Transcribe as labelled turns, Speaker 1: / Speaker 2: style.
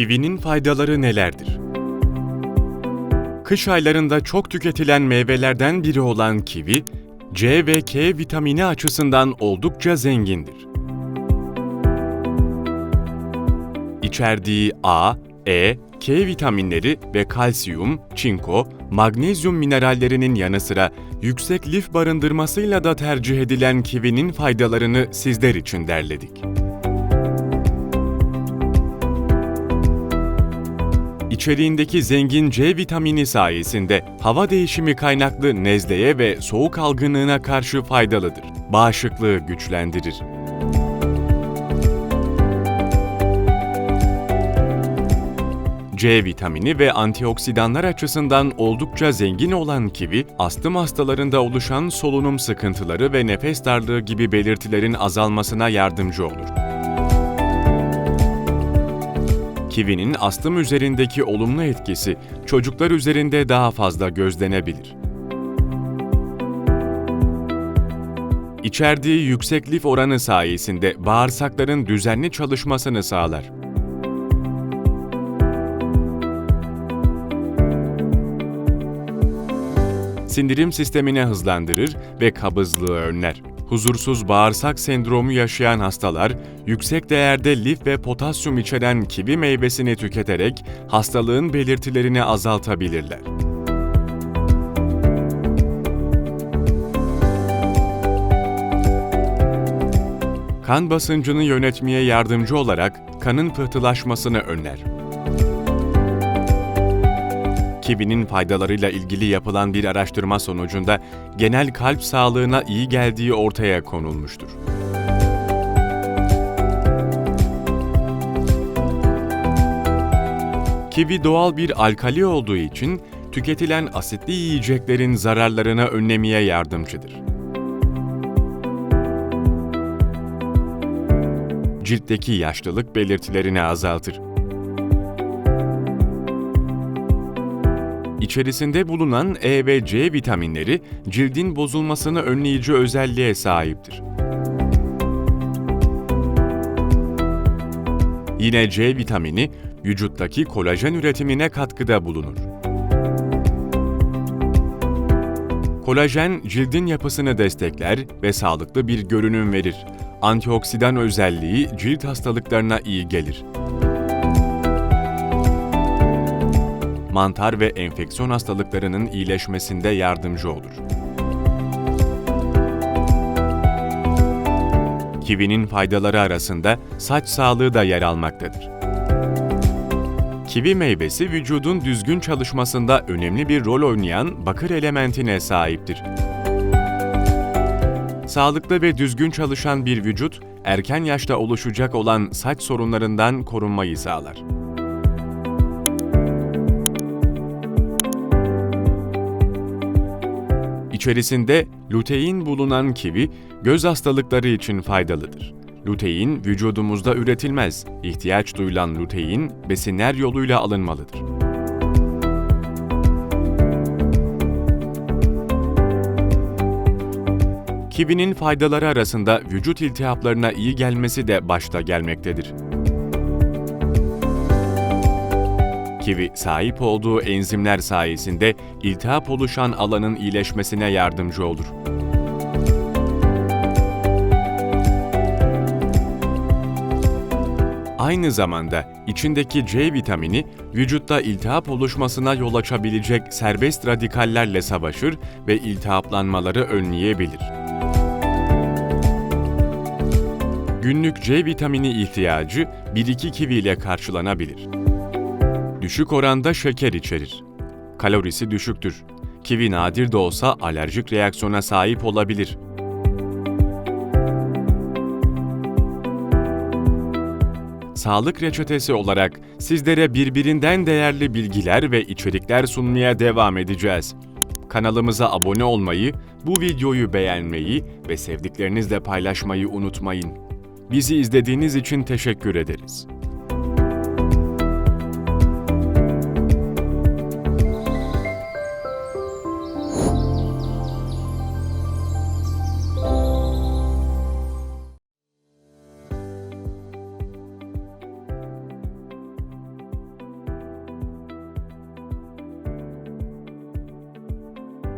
Speaker 1: Kivinin faydaları nelerdir? Kış aylarında çok tüketilen meyvelerden biri olan kivi, C ve K vitamini açısından oldukça zengindir. İçerdiği A, E, K vitaminleri ve kalsiyum, çinko, magnezyum minerallerinin yanı sıra yüksek lif barındırmasıyla da tercih edilen kivinin faydalarını sizler için derledik. İçeriğindeki zengin C vitamini sayesinde hava değişimi kaynaklı nezleye ve soğuk algınlığına karşı faydalıdır. Bağışıklığı güçlendirir. C vitamini ve antioksidanlar açısından oldukça zengin olan kivi, astım hastalarında oluşan solunum sıkıntıları ve nefes darlığı gibi belirtilerin azalmasına yardımcı olur. Kivinin astım üzerindeki olumlu etkisi çocuklar üzerinde daha fazla gözlenebilir. İçerdiği yüksek lif oranı sayesinde bağırsakların düzenli çalışmasını sağlar. Sindirim sistemini hızlandırır ve kabızlığı önler. Huzursuz bağırsak sendromu yaşayan hastalar, yüksek değerde lif ve potasyum içeren kivi meyvesini tüketerek hastalığın belirtilerini azaltabilirler. Kan basıncını yönetmeye yardımcı olarak kanın pıhtılaşmasını önler. Kivinin faydalarıyla ilgili yapılan bir araştırma sonucunda genel kalp sağlığına iyi geldiği ortaya konulmuştur. Kivi doğal bir alkali olduğu için tüketilen asitli yiyeceklerin zararlarını önlemeye yardımcıdır. Ciltteki yaşlılık belirtilerini azaltır. İçerisinde bulunan E ve C vitaminleri cildin bozulmasını önleyici özelliğe sahiptir. Yine C vitamini vücuttaki kolajen üretimine katkıda bulunur. Kolajen cildin yapısını destekler ve sağlıklı bir görünüm verir. Antioksidan özelliği cilt hastalıklarına iyi gelir. Mantar ve enfeksiyon hastalıklarının iyileşmesinde yardımcı olur. Kivinin faydaları arasında saç sağlığı da yer almaktadır. Kivi meyvesi vücudun düzgün çalışmasında önemli bir rol oynayan bakır elementine sahiptir. Sağlıklı ve düzgün çalışan bir vücut, erken yaşta oluşacak olan saç sorunlarından korunmayı sağlar. İçerisinde lutein bulunan kivi, göz hastalıkları için faydalıdır. Lutein vücudumuzda üretilmez. İhtiyaç duyulan lutein besinler yoluyla alınmalıdır. Kivinin faydaları arasında vücut iltihaplarına iyi gelmesi de başta gelmektedir. Kivi sahip olduğu enzimler sayesinde iltihap oluşan alanın iyileşmesine yardımcı olur. Aynı zamanda içindeki C vitamini vücutta iltihap oluşmasına yol açabilecek serbest radikallerle savaşır ve iltihaplanmaları önleyebilir. Günlük C vitamini ihtiyacı 1-2 kivi ile karşılanabilir. Düşük oranda şeker içerir. Kalorisi düşüktür. Kivi nadir de olsa alerjik reaksiyona sahip olabilir. Sağlık reçetesi olarak sizlere birbirinden değerli bilgiler ve içerikler sunmaya devam edeceğiz. Kanalımıza abone olmayı, bu videoyu beğenmeyi ve sevdiklerinizle paylaşmayı unutmayın. Bizi izlediğiniz için teşekkür ederiz.